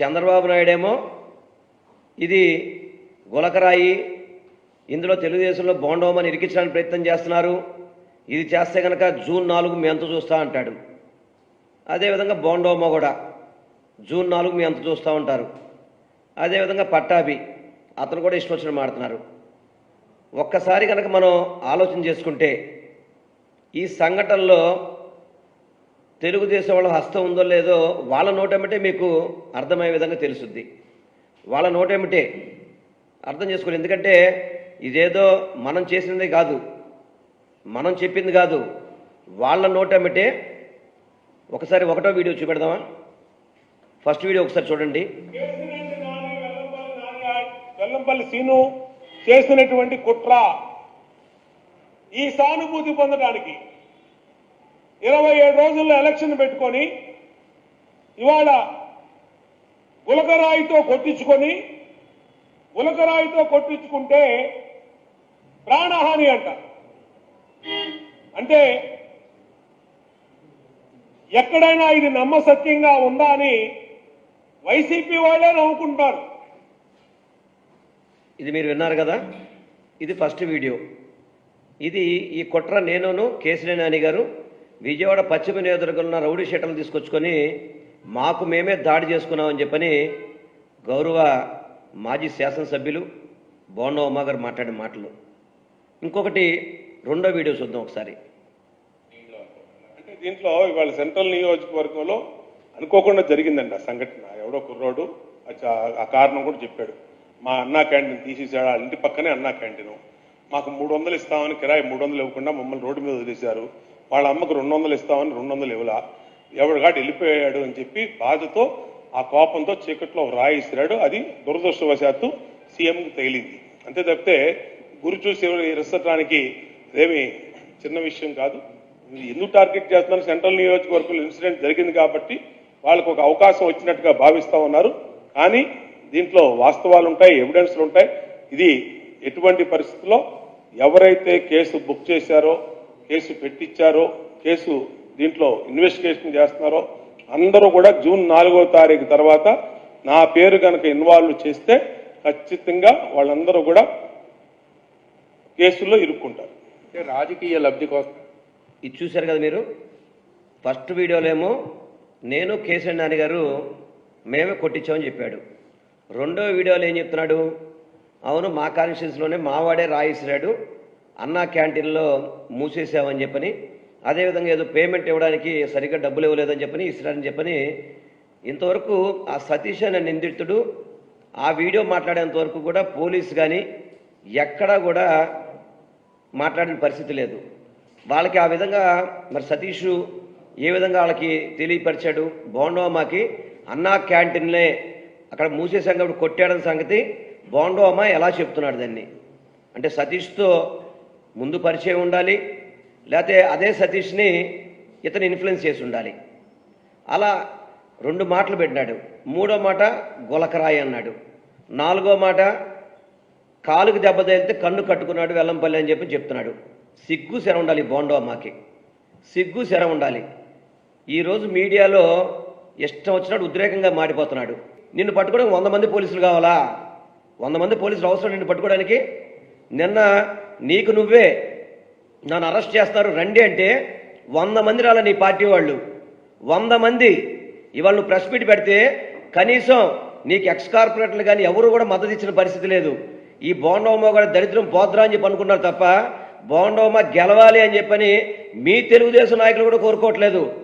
చంద్రబాబు నాయుడేమో ఇది గులకరాయి ఇందులో తెలుగుదేశంలో బోండోమని ఇరికించడానికి ప్రయత్నం చేస్తున్నారు. ఇది చేస్తే కనుక జూన్ నాలుగు మీ అంత చూస్తూ అంటాడు. అదేవిధంగా బోండోమ కూడా జూన్ నాలుగు మీ అంత చూస్తూ ఉంటారు. అదేవిధంగా పట్టాభి అతను కూడా ఇష్టం వచ్చిన మాడుతున్నారు ఒక్కసారి కనుక మనం ఆలోచన చేసుకుంటే ఈ సంఘటనలో తెలుగుదేశం వాళ్ళ హస్తం ఉందో లేదో వాళ్ళ నోటేమిటే మీకు అర్థమయ్యే విధంగా తెలుసుద్ది. వాళ్ళ నోటేమిటే? అర్థం చేసుకోండి ఎందుకంటే ఇదేదో మనం చేసినది కాదు. మనం చెప్పింది కాదు. వాళ్ళ నోటేమిటే? ఒకసారి ఒకటో వీడియో చూపెడదామా? ఫస్ట్ వీడియో ఒకసారి చూడండి. వెల్లంపల్లి వెల్లంపల్లి సీను చేసినటువంటి కుట్ర ఈ సానుభూతి పొందడానికి ఇరవై ఏడు రోజుల్లో ఎలక్షన్ పెట్టుకొని ఇవాళ గులకరాయితో కొట్టించుకొని గులకరాయితో కొట్టించుకుంటే ప్రాణహాని అంట. అంటే ఎక్కడైనా ఇది నమ్మసత్యంగా ఉందా అని వైసీపీ వాళ్ళే నవ్వుకుంటారు. ఇది మీరు విన్నారు కదా? ఇది ఫస్ట్ వీడియో. ఇది ఈ కుట్ర నేనును కేసినేని నాని గారు విజయవాడ పశ్చిమ నియోజకవర్గంలో రౌడీ షీటలు తీసుకొచ్చుకొని మాకు మేమే దాడి చేసుకున్నామని చెప్పని గౌరవ మాజీ శాసనసభ్యులు బోండ ఉమా గారు మాట్లాడిన మాటలు. ఇంకొకటి రెండో వీడియో చూద్దాం ఒకసారి. అంటే దీంట్లో ఇవాళ సెంట్రల్ నియోజకవర్గంలో అనుకోకుండా జరిగిందండి ఆ సంఘటన. ఎవడో కుర్రోడు ఆ కారణం కూడా చెప్పాడు. మా అన్నా క్యాంటీన్ తీసేసాడు వాళ్ళ ఇంటి పక్కనే అన్నా క్యాంటీన్. మాకు మూడు వందలు ఇస్తామని కిరాయి మూడు వందలు ఇవ్వకుండా మమ్మల్ని రోడ్డు మీద వదిలేశారు. వాళ్ళ అమ్మకు రెండు వందలు ఇస్తామని రెండు వందలు ఇవ్వలా. ఎవడు కాటి వెళ్ళిపోయాడు అని చెప్పి బాధతో ఆ కోపంతో చీకట్లో ఒక అది దురదృష్టవశాత్తు సీఎంకి తగిలింది. అంతే తప్పితే గురి చూసి ఇరసటానికి ఇదేమి చిన్న విషయం కాదు. ఎందుకు టార్గెట్ చేస్తున్నారు? సెంట్రల్ నియోజకవర్గంలో ఇన్సిడెంట్ జరిగింది కాబట్టి వాళ్ళకు ఒక అవకాశం వచ్చినట్టుగా భావిస్తా ఉన్నారు. కానీ దీంట్లో వాస్తవాలు ఉంటాయి ఎవిడెన్స్లు ఉంటాయి. ఇది ఎటువంటి పరిస్థితుల్లో ఎవరైతే కేసు బుక్ చేశారో కేసు పెట్టించారో కేసు దీంట్లో ఇన్వెస్టిగేషన్ చేస్తున్నారో అందరూ కూడా జూన్ నాలుగో తారీఖు తర్వాత నా పేరు కనుక ఇన్వాల్వ్ చేస్తే ఖచ్చితంగా వాళ్ళందరూ కూడా కేసుల్లో ఇరుక్కుంటారు. అంటే రాజకీయ లబ్ధి కోసం. ఇది చూశారు కదా మీరు? ఫస్ట్ వీడియోలేమో నేను కేసీ నాని గారు మేమే కొట్టించామని చెప్పాడు. రెండో వీడియోలో ఏం చెప్తున్నాడు? అవును మా కాన్స్టిట్యూన్సీలోనే మావాడే రాయిసిరాడు. అన్నా క్యాంటీన్లో మూసేసామని చెప్పని అదేవిధంగా ఏదో పేమెంట్ ఇవ్వడానికి సరిగ్గా డబ్బులు ఇవ్వలేదని చెప్పని ఇస్తారని చెప్పని ఇంతవరకు ఆ సతీష్ అనే నిందితుడు ఆ వీడియో మాట్లాడేంత వరకు కూడా పోలీసు కానీ ఎక్కడా కూడా మాట్లాడిన పరిస్థితి లేదు. వాళ్ళకి ఆ విధంగా మరి సతీష్ ఏ విధంగా వాళ్ళకి తెలియపరిచాడు? బోండోమాకి అన్నా క్యాంటీన్లే అక్కడ మూసేసాం కాబట్టి కొట్టాడని సంగతి బోండోమా ఎలా చెప్తున్నాడు దాన్ని? అంటే సతీష్తో ముందు పరిచయం ఉండాలి లేకపోతే అదే సతీష్ని ఇతను ఇన్ఫ్లుయెన్స్ చేసి ఉండాలి. అలా రెండు మాటలు పెట్టినాడు. మూడో మాట గులకరాయి అన్నాడు. నాలుగో మాట కాలుకు దెబ్బ తగిలితే కన్ను కట్టుకున్నాడు వెల్లంపల్లి అని చెప్పి చెప్తున్నాడు. సిగ్గు శర ఉండాలి బోండో అమ్మకి. సిగ్గు శర ఉండాలి. ఈరోజు మీడియాలో ఇష్టం వచ్చినాడు ఉద్రేకంగా మాడిపోతున్నాడు నిన్ను పట్టుకోవడానికి వంద మంది పోలీసులు కావాలా? వంద మంది పోలీసులు అవసరం నిన్ను పట్టుకోవడానికి? నిన్న నీకు నువ్వే. నన్ను అరెస్ట్ చేస్తారు. రండి అంటే వంద మంది రాల నీ పార్టీ వాళ్ళు. వంద మంది. ఇవాళ నువ్వు ప్రెస్ మీట్ పెడితే కనీసం నీకు ఎక్స్ కార్పొరేటర్లు కానీ ఎవరు కూడా మద్దతు ఇచ్చిన పరిస్థితి లేదు. ఈ బోండోమా కూడా దరిద్రం పోద్రా అని చెప్పి అనుకున్నారు తప్ప బోండోమా గెలవాలి అని చెప్పని మీ తెలుగుదేశం నాయకులు కూడా కోరుకోవట్లేదు.